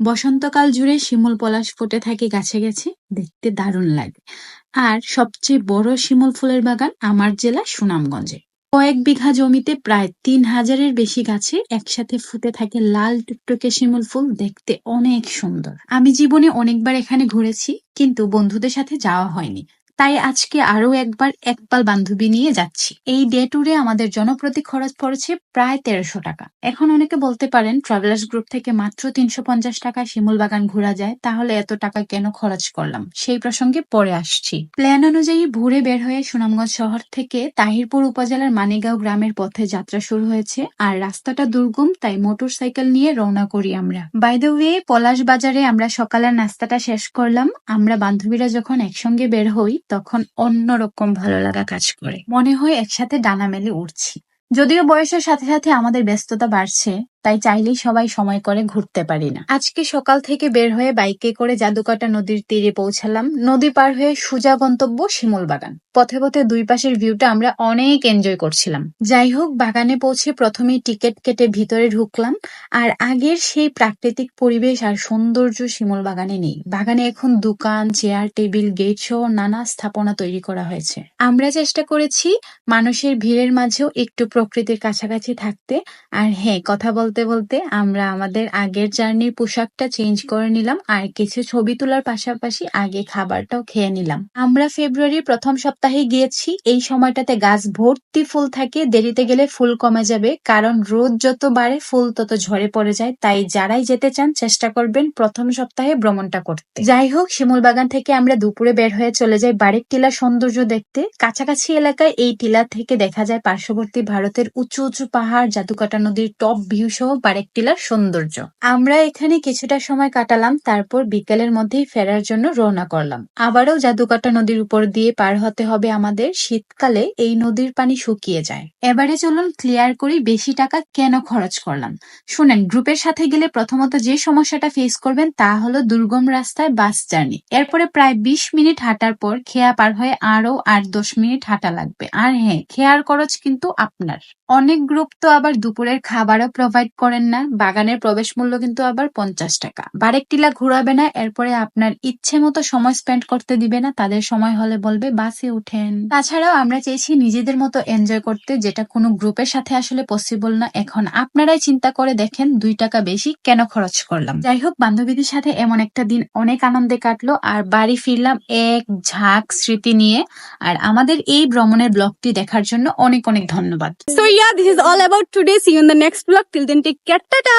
বসন্তকাল জুড়ে শিমুল পলাশ ফুটে থাকে গাছে গাছে, দেখতে দারুণ লাগে। আর সবচেয়ে বড় শিমুল ফুলের বাগান আমার জেলা সুনামগঞ্জে। কয়েক বিঘা জমিতে প্রায় তিন হাজারের বেশি গাছে একসাথে ফুটে থাকে লাল টুকটুকে শিমুল ফুল, দেখতে অনেক সুন্দর। আমি জীবনে অনেকবার এখানে ঘুরেছি, কিন্তু বন্ধুদের সাথে যাওয়া হয়নি। তাই আজকে আরও একবার একপাল বান্ধবী নিয়ে যাচ্ছি। এই ডে ট্যুরে আমাদের জনপ্রতি খরচ পড়েছে প্রায় তেরোশো টাকা। এখন অনেকে বলতে পারেন ট্রাভেলার্স গ্রুপ থেকে মাত্র তিনশো পঞ্চাশ টাকা শিমুল বাগান ঘোরা যায়। তাহলে এত টাকা কেন খরচ করলাম? সেই প্রসঙ্গে পরে আসছি। প্ল্যান অনুযায়ী ভোরে বের হয়ে সুনামগঞ্জ শহর থেকে তাহিরপুর উপজেলার মানিগাঁও গ্রামের পথে যাত্রা শুরু হয়েছে। আর রাস্তাটা দুর্গম, তাই মোটর সাইকেল নিয়ে রওনা করি আমরা। বাই দ্য ওয়ে পলাশ বাজারে আমরা সকালের নাস্তাটা শেষ করলাম। আমরা বান্ধবীরা যখন একসঙ্গে বের হই তখন অন্যরকম ভালো লাগা কাজ করে। মনে হয় একসাথে ডানা মেলে উঠছি যদিও বয়সের সাথে সাথে আমাদের ব্যস্ততা বাড়ছে তাই চাইলেই সবাই সময় করে ঘুরতে পারি না। আজকে সকাল থেকে বের হয়ে বাইকে করে জাদুকাটা নদীর তীরে পৌঁছালাম। নদী পার হয়ে সোজা গন্তব্য শিমুল বাগান। পথে পথে দুই পাশের ভিউটা আমরা অনেক এনজয় করছিলাম। যাই হোক, বাগানে পৌঁছে প্রথমে টিকিট কেটে ভিতরে ঢুকলাম। আর আগের সেই প্রাকৃতিক পরিবেশ আর সৌন্দর্য শিমুল বাগানে নেই। বাগানে এখন দোকান চেয়ার টেবিল গেট সহ নানা স্থাপনা তৈরি করা হয়েছে। আমরা চেষ্টা করেছি মানুষের ভিড়ের মাঝেও একটু প্রকৃতির কাছাকাছি থাকতে। আর হ্যাঁ কথা বলতে বলতে বলতে আমরা আমাদের আগের জার্নির পোশাকটা চেঞ্জ করে নিলাম আর কিছু ছবি তোলার পাশাপাশি আগে খাবারটাও খেয়ে নিলাম। আমরা ফেব্রুয়ারির প্রথম সপ্তাহে গিয়েছি, এই সময়টাতে গাছ ভর্তি ফুল থাকে, দেরিতে গেলে ফুল কমে যাবে, কারণ রোদ যত বাড়ে, ফুল তত ঝরে পড়ে যায়, তাই যারাই যেতে চান চেষ্টা করবেন প্রথম সপ্তাহে ভ্রমণটা করতে। যাই হোক, শিমুল বাগান থেকে আমরা দুপুরে বের হয়ে চলে যাই বারেক টিলার সৌন্দর্য দেখতে। কাছাকাছি এলাকায় এই টিলা থেকে দেখা যায় পার্শ্ববর্তী ভারতের উঁচু উঁচু পাহাড়, জাদুকাটা নদীর টপ ভিউ সহ বারেক টিলার সৌন্দর্য। আমরা এখানে কিছুটা সময় কাটালাম, তারপর বিকেলের মধ্যেই ফেরার জন্য রওনা করলাম। আবারও জাদুকাটা নদীর উপর দিয়ে পার হতে হবে আমাদের। শীতকালে এই নদীর পানি শুকিয়ে যায়। এবারে চলুন ক্লিয়ার করি বেশি টাকা কেন খরচ করলাম। শুনেন, গ্রুপের সাথে গেলে প্রথমত যে সমস্যাটা ফেস করবেন তা হলো দুর্গম রাস্তায় বাস জার্নি। এরপরে প্রায় বিশ মিনিট হাঁটার পর খেয়া পার হয়ে আরও আট দশ মিনিট হাঁটা লাগবে। আর হ্যাঁ খেয়ার খরচ কিন্তু আপনার। অনেক গ্রুপ তো আবার দুপুরের খাবারও প্রোভাইড করেন না বাগানের প্রবেশ মূল্য কিন্তু আবার পঞ্চাশ টাকা। বারেক টিলা ঘুরাবে না এরপরে আপনার ইচ্ছে মতো সময় স্পেন্ড করতে দিবে না তাদের সময় হলে বলবে বাসে উঠেন। তাছাড়াও আমরা চেয়েছি নিজেদের মতো এনজয় করতে যেটা কোনো গ্রুপের সাথে আসলে পসিবল না। এখন আপনারাই চিন্তা করে দেখেন দুই টাকা বেশি কেন খরচ করলাম। যাই হোক বান্ধবীদের সাথে এমন একটা দিন অনেক আনন্দে কাটলো আর বাড়ি ফিরলাম এক ঝাঁক স্মৃতি নিয়ে। আর আমাদের এই ভ্রমণের ব্লগটি দেখার জন্য অনেক অনেক ধন্যবাদ। So yeah, this is all about today. See you in the next vlog. Till ఇంటికి కెట్టడా